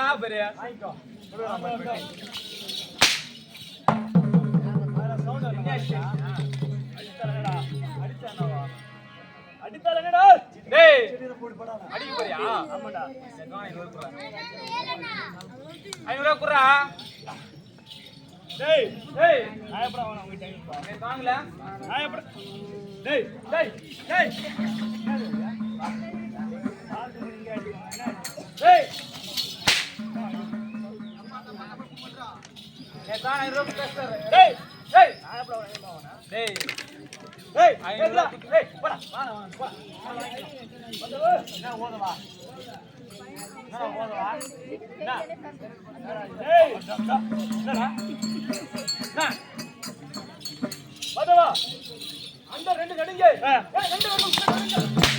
ஒன்னா நம்பர் தா பேரு வாங்கிக்கோ அடித்தாலங்கடா டேய் போட்டு படாத அடிக்க போறியா ஆமாடா சரி, வா, ஐநூறு குடுறா. ஐநூறு ரூபா குடுறா. டேய் டேய் நான் எப்படா வாங்க உங்க டைம் எனக்கு வாங்கல நான் எப்படா டேய் டேய் டேய் டேய் அந்த ரெண்டு நடுங்க ஏய் ரெண்டு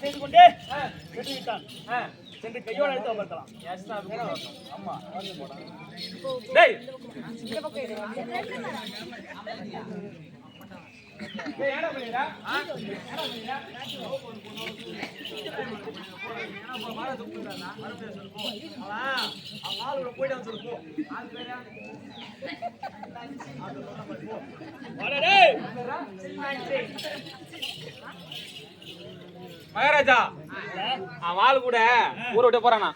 செய்து கொண்டே சென்று கையோட எடுத்து அமர்த்தலாம் ஆமா டேய் மகாராஜா அவன் ஆளு கூட ஊரை விட்டு போறானா?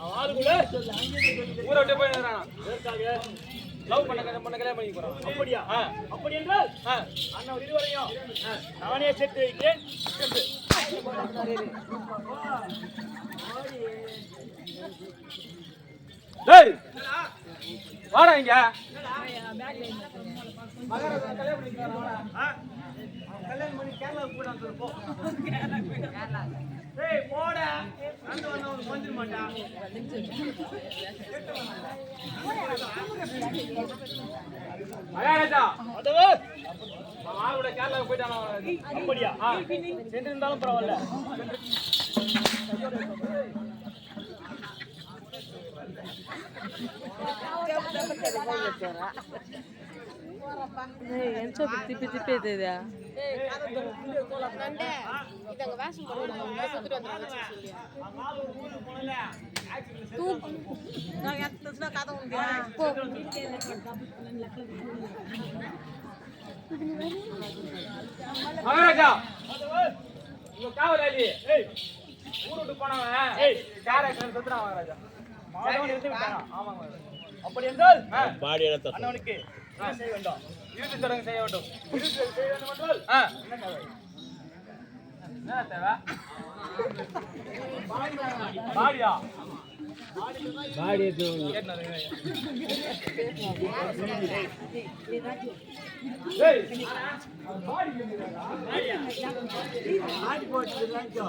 அவன் ஆளுக்குள்ள ஊரை விட்டு போயிடுறானா லவ் பண்ண கல்யாணம் பண்ண கல்யாணம் பண்ணி போறான். அப்படியா? ஆ. அப்படி என்றால் ஆ. அண்ணன் இருவரையும் நானே சேர்த்து வைக்கிறேன். டேய் வாடா இங்க. கல்யாணம் பண்ணி கேரளாவுக்கு போயிடான்னு சொல்லு போ. டேய் போடா. வந்து வந்தவனுக்கு வந்துட மாட்டான் மகாராஜா. கூட கேரளாவுக்கு போயிட்டானா அப்படியா ஆ. சென்று இருந்தாலும் பரவாயில்ல ఎంచో తిప్పి తిప్పేదేదా நண்டே இதங்க வேஷம் போடுவாங்க சுத்திட்டு வந்துடுறாங்க சொல்லி மகாராஜா உங்க காவலாளி ஏய் ஊரு விட்டு போனவன் ஏய். காரை சுத்துறான் மகாராஜா மாதவன் இருந்து விட்டானா? ஆமாங்க மகாராஜா. அப்படி என்றால் ஆ, அண்ணவனுக்கு என்ன செய்ய வேண்டும். இறுதி சடங்கு செய்ய வேண்டும். இறுதி செய்ய வேண்டும் என்றால் என்ன தேவை? என்ன தேவை பாடியா? பாடி போடா.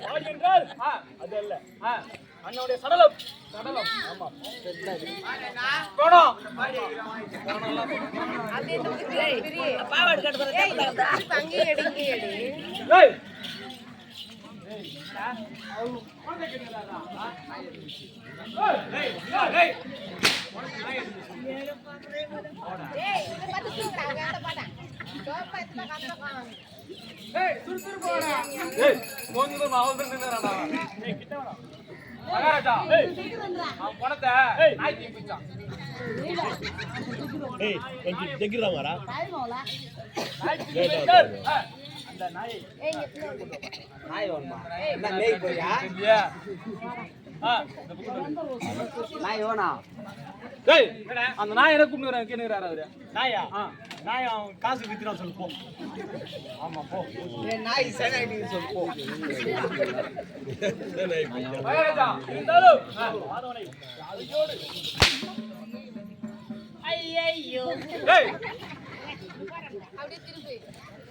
பாவாடா என்றால் அது அல்ல அண்ணனுடைய சடலம். சடலம். ஆமா. போனோம். அது என்ன தங்கி எடுங்க எடு ஏய் ஏய் இத பத்தி தூக்குறாங்க அந்த பாடா சோப்பா எத்தனை கந்தகம் ஏய் கொஞ்சம் தூரம் அவன் தான் நின்னுறான்டா. மகாராஜா அவன் பணத்தை நாய்க்கு பிச்சான் ஏய் கொஞ்சம் దగ్గర మారా ஆ, இந்த நாய் ஏய் இங்க பிள்ளை நாய் வேணுமா என்ன நெய் போயா நாய் வேணா டேய் அந்த நாய் என்ன கூப்பிடுறாரு கேனுறாரு அவரு? நாயா? நாய் அவன் காசு வித்துனா சொல்லு போ. ஆமா போ. நாய் சரி சொல்லு போ. ஐயையோ டேய். அப்படியே திருப்பி.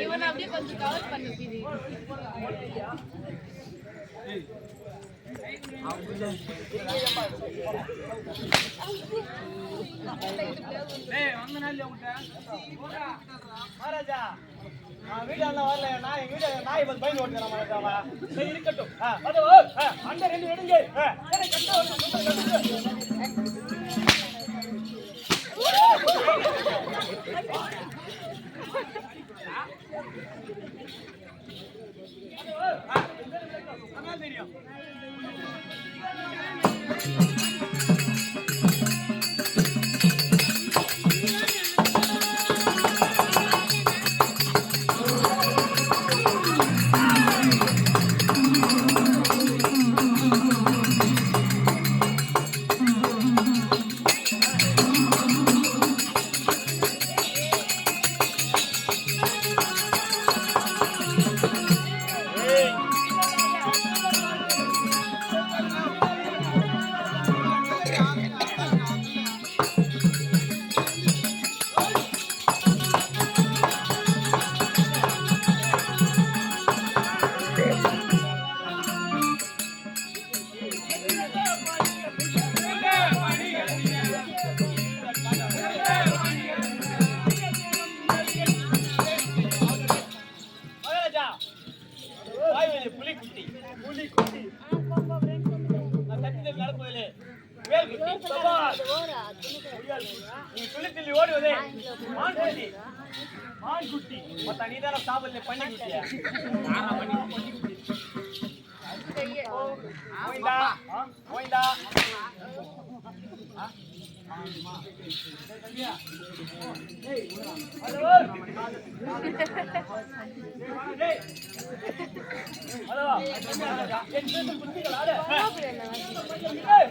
அடிச்சுக்கிறான், அப்படியே கொஞ்சம் கவர் மகாராஜா நான் வரல நாய் வந்து பயந்து ஓட்டுறேன் மகாராஜாவா சரி இருக்கட்டும் ரெண்டு எடுங்க ஆ, சரி, கட்டு, கட்டு, கட்டு. அதான் தெரியும். வேல்குட்டி சவால் நீ துள்ளி துள்ளி ஓடுவதே மான்குட்டி மான்குட்டி மத்த நீ தானே சாப்பிடல பண்ணி குட்டியா பண்ணி குட்டி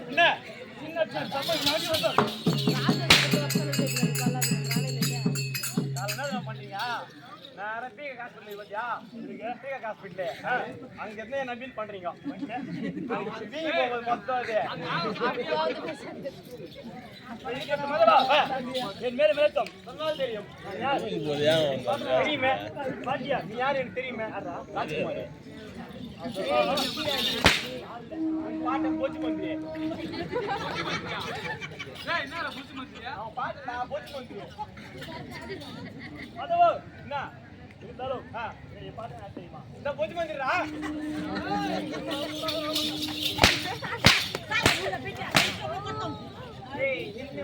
என்ன சின்ன சப்பை நாடி வந்தோம் நேரா பீக ஹாஸ்பிட்டல் பத்தியா? பீக ஹாஸ்பிட்டல் அங்க இருந்து என்ன பில் பண்றீங்க. பீக போகும்போது மொத்தம் அது என் மேல மேத்தம். சொன்னால் தெரியும். தெரியுமே. பாட்டியா நீ யார்? எனக்கு தெரியுமே. ராஜ்குமார் பாட்டை போச்சு மந்திரி பாட்டு நான் போச்சு மந்திரி அதுவோ என்ன? இருந்தாலும் இந்த போச்சு மந்திரா. ஏய் இருந்து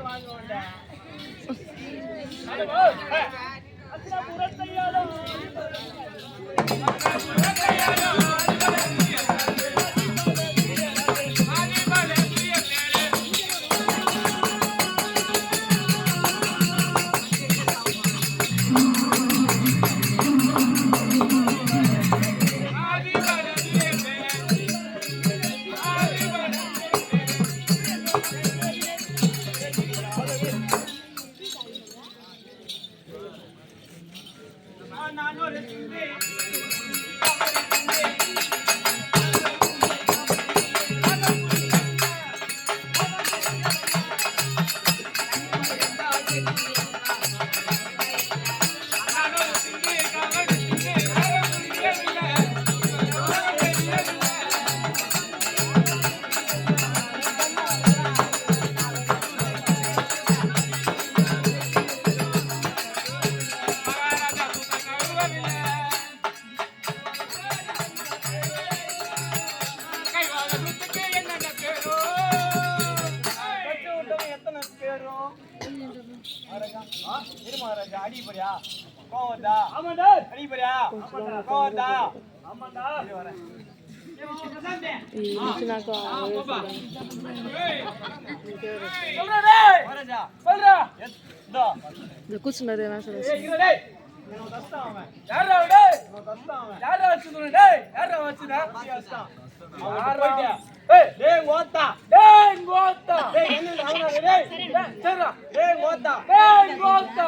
டேய் ஓத்தா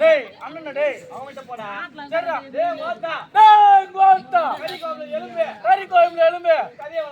டேய் அண்ணன் டேய் அவன்கிட்ட போடா சரிடா டேய் ஓத்தா டேய் ஓத்தா கறி கோவில எலும்பு கறி கோவில எலும்பு கறியை அவன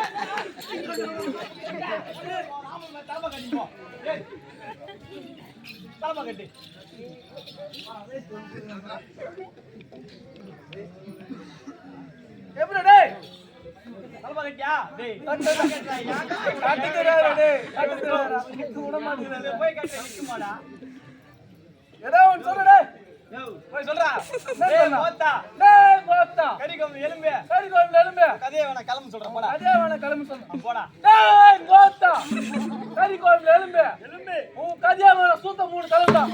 எப்படி டேய் தலைமை கட்டியா டேய் கட்டுறாரு டேய் கட்டுறாரு நிக்க போய் கட்ட நிக்குமாடா ஏதோ ஒன்று சொல்லுடா டேய் போய் சொல்றா. டேய் போத்தா டேய் போத்தா கறி கோவில் எலும்பு. கறி கோவில் எலும்பு. கதையை வேணா கிளம்பு சொல்றேன் போடா. கதையை வேணா கிளம்பு சொல்றேன் போடா. டேய் போத்தா கறி கோவில் எலும்பு. எலும்பு. உன் கதையை வேணா சூத்த மூணு கிளம்புடா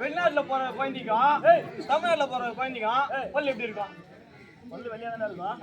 வெளிநாட்டுல போற குழந்தைக்கும் தமிழ்நாட்டுல போற குழந்தைக்கும் பல்லு எப்படி இருக்கும்? பல்லு வெளியா தானே இருக்கும்?